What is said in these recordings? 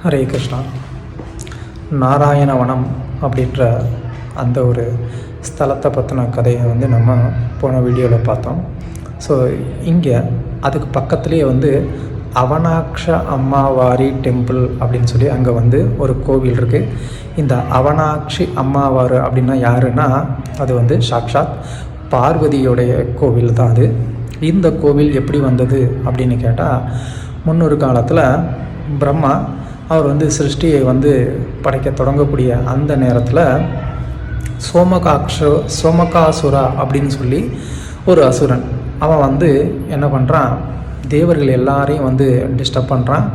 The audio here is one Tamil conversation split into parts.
ஹரே கிருஷ்ணா. நாராயணவனம் அப்படின்ற அந்த ஒரு ஸ்தலத்தை பற்றின கதையை வந்து நம்ம போன வீடியோவில் பார்த்தோம். ஸோ இங்கே அதுக்கு பக்கத்துலேயே வந்து அவனாக்ஷ அம்மாவாரி டெம்பிள் அப்படின்னு சொல்லி அங்கே வந்து ஒரு கோவில் இருக்குது இந்த அவனாக்ஷி அம்மாவாறு அப்படின்னா யாருன்னா அது வந்து சாக்ஷாத் பார்வதியோடைய கோவில் தான் அது. இந்த கோவில் எப்படி வந்தது அப்படின்னு கேட்டால் முன்னொரு காலத்தில் பிரம்மா அவர் வந்து சிருஷ்டியை வந்து படைக்க தொடங்கக்கூடிய அந்த நேரத்தில் சோமகாக்ஷ சோமகாசுரா அப்படின்னு சொல்லி ஒரு அசுரன். அவன் வந்து என்ன பண்ணுறான் தேவர்கள் எல்லாரையும் வந்து டிஸ்டர்ப் பண்ணுறான்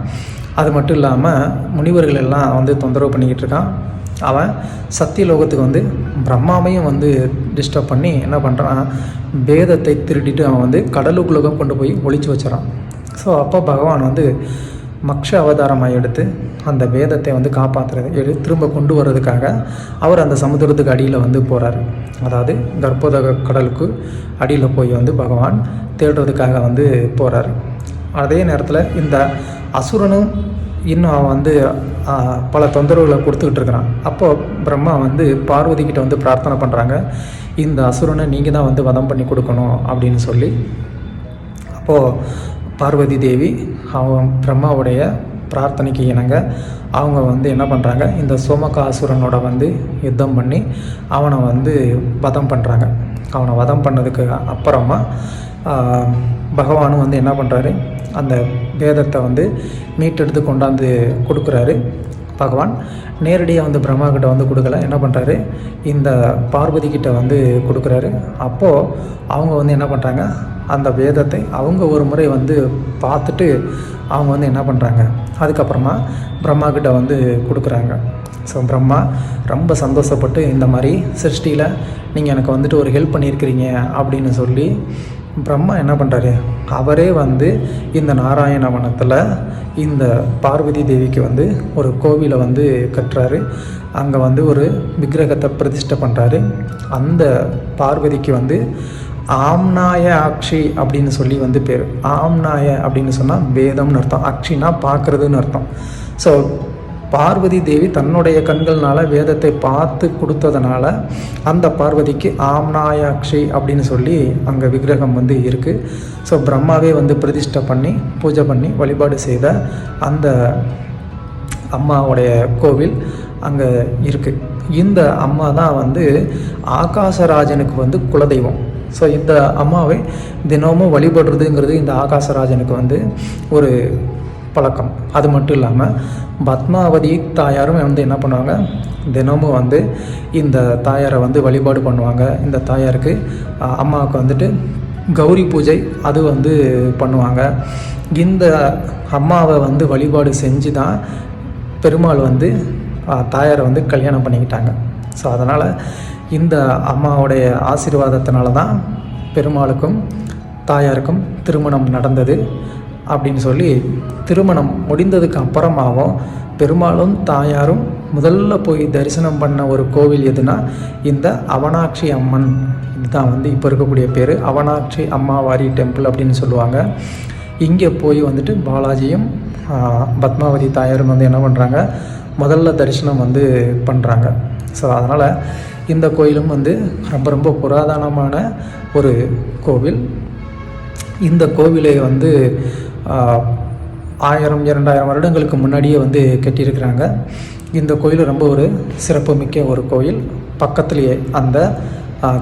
அது மட்டும் இல்லாமல் முனிவர்கள் எல்லாம் வந்து தொந்தரவு பண்ணிக்கிட்டு இருக்கான். அவன் சத்தியலோகத்துக்கு வந்து பிரம்மாவையும் வந்து டிஸ்டர்ப் பண்ணி என்ன பண்ணுறான் வேதத்தை திருடிட்டு அவன் வந்து கடலுக்குள்ளே கொண்டு போய் ஒழிச்சு வச்சிடறான். ஸோ அப்போ பகவான் வந்து மக்ஷ அவதாரமாக எடுத்து அந்த வேதத்தை வந்து காப்பாற்றுறது எடு திரும்ப கொண்டு வர்றதுக்காக அவர் அந்த சமுத்திரத்துக்கு அடியில் வந்து போகிறார் அதாவது கர்ப்போதக கடலுக்கு அடியில் போய் வந்து பகவான் தேடுறதுக்காக வந்து போகிறார் அதே நேரத்தில் இந்த அசுரனும் இன்னும் அவன் வந்து பல தொந்தரவுகளை கொடுத்துக்கிட்டு இருக்கிறான். அப்போது பிரம்மா வந்து பார்வதி கிட்ட வந்து பிரார்த்தனை பண்ணுறாங்க இந்த அசுரனை நீங்கள் தான் வந்து வதம் பண்ணி கொடுக்கணும் அப்படின்னு சொல்லி. அப்போது பார்வதி தேவி அவன் பிரம்மாவுடைய பிரார்த்தனைக்கு இணங்க அவங்க வந்து என்ன பண்ணுறாங்க இந்த சோமகாசுரனோட வந்து யுத்தம் பண்ணி அவனை வந்து வதம் பண்ணுறாங்க அவனை வதம் பண்ணதுக்கு அப்புறமா பகவானும் வந்து என்ன பண்ணுறாரு அந்த வேதத்தை வந்து மீட்டெடுத்து கொண்டாந்து கொடுக்குறாரு பகவான். நேரடியாக வந்து பிரம்மா கிட்ட வந்து கொடுக்கல என்ன பண்ணுறாரு இந்த பார்வதி கிட்ட வந்து கொடுக்குறாரு. அப்போது அவங்க வந்து என்ன பண்ணுறாங்க அந்த வேதத்தை அவங்க ஒரு முறை வந்து பார்த்துட்டு அவங்க வந்து என்ன பண்ணுறாங்க அதுக்கப்புறமா பிரம்மா கிட்ட வந்து கொடுக்குறாங்க. ஸோ பிரம்மா ரொம்ப சந்தோஷப்பட்டு இந்த மாதிரி சிருஷ்டியில் நீங்கள் எனக்கு வந்துட்டு ஒரு ஹெல்ப் பண்ணியிருக்கிறீங்க அப்படின்னு சொல்லி பிரம்மா என்ன பண்ணுறாரு அவரே வந்து இந்த நாராயண வனத்தில் இந்த பார்வதி தேவிக்கு வந்து ஒரு கோவிலை வந்து கட்டுறாரு. அங்கே வந்து ஒரு விக்கிரகத்தை பிரதிஷ்டை பண்ணுறாரு அந்த பார்வதிக்கு வந்து ஆம்னாய அக்ஷி அப்படின்னு சொல்லி வந்து பேர். ஆம்னாய அப்படின்னு சொன்னால் வேதம்னு அர்த்தம். அக்ஷினா பார்க்குறதுன்னு அர்த்தம். ஸோ பார்வதி தேவி தன்னுடைய கண்கள்னால வேதத்தை பார்த்து கொடுத்ததுனால அந்த பார்வதிக்கு ஆம்னாயாக்ஷி அப்படின்னு சொல்லி அங்கே விக்கிரகம் வந்து இருக்குது ஸோ பிரம்மாவே வந்து பிரதிஷ்டை பண்ணி பூஜை பண்ணி வழிபாடு செய்த அந்த அம்மாவுடைய கோவில் அங்கே இருக்குது இந்த அம்மா தான் வந்து ஆகாசராஜனுக்கு வந்து குலதெய்வம். ஸோ இந்த அம்மாவை தினமும் வழிபடுறதுங்கிறது இந்த ஆகாசராஜனுக்கு வந்து ஒரு பழக்கம். அது மட்டும் இல்லாமல் பத்மாவதி தாயாரும் வந்து என்ன பண்ணுவாங்க? தினமும் வந்து இந்த தாயாரை வந்து வழிபாடு பண்ணுவாங்க. இந்த தாயாருக்கு அம்மாவுக்கு வந்துட்டு கௌரி பூஜை அது வந்து பண்ணுவாங்க. இந்த அம்மாவை வந்து வழிபாடு செஞ்சு தான் பெருமாள் வந்து தாயாரை வந்து கல்யாணம் பண்ணிக்கிட்டாங்க. ஸோ அதனால் இந்த அம்மாவுடைய ஆசீர்வாதத்தினால தான் பெருமாளுக்கும் தாயாருக்கும் திருமணம் நடந்தது அப்படின்னு சொல்லி திருமணம் முடிந்ததுக்கு அப்புறமாவும் பெருமாளும் தாயாரும் முதல்ல போய் தரிசனம் பண்ண ஒரு கோவில் எதுனா இந்த அவனாட்சி அம்மன். இதுதான் வந்து இப்போ இருக்கக்கூடிய பேர். அவனாட்சி அம்மாவாரி டெம்பிள் அப்படின்னு சொல்லுவாங்க. இங்கே போய் வந்துட்டு பாலாஜியும் பத்மாவதி தாயாரும் வந்து என்ன பண்ணுறாங்க முதல்ல தரிசனம் வந்து பண்ணுறாங்க ஸோ அதனால் இந்த கோயிலும் வந்து ரொம்ப ரொம்ப புராதனமான ஒரு கோவில். இந்த கோவிலை வந்து ஆயிரம் இரண்டாயிரம் வருடங்களுக்கு முன்னாடியே வந்து கட்டியிருக்கிறாங்க. இந்த கோயில் ரொம்ப ஒரு சிறப்புமிக்க ஒரு கோயில். பக்கத்துலேயே அந்த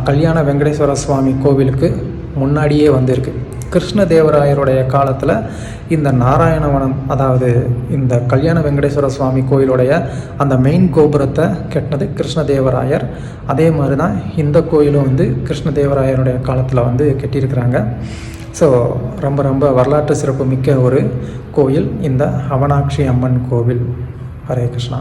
கல்யாண வெங்கடேஸ்வர சுவாமி கோவிலுக்கு முன்னாடியே வந்து கிருஷ்ணதேவராயருடைய காலத்தில் இந்த நாராயணவனம் அதாவது இந்த கல்யாண வெங்கடேஸ்வர சுவாமி கோயிலுடைய அந்த மெயின் கோபுரத்தை கட்டினது கிருஷ்ணதேவராயர். அதே மாதிரி தான் இந்த கோயிலும் வந்து கிருஷ்ணதேவராயருடைய காலத்தில் வந்து கெட்டியிருக்கிறாங்க. ஸோ ரொம்ப ரொம்ப வரலாற்று சிறப்பு மிக்க ஒரு கோயில் இந்த அவனாட்சி அம்மன் கோவில். ஹரே கிருஷ்ணா.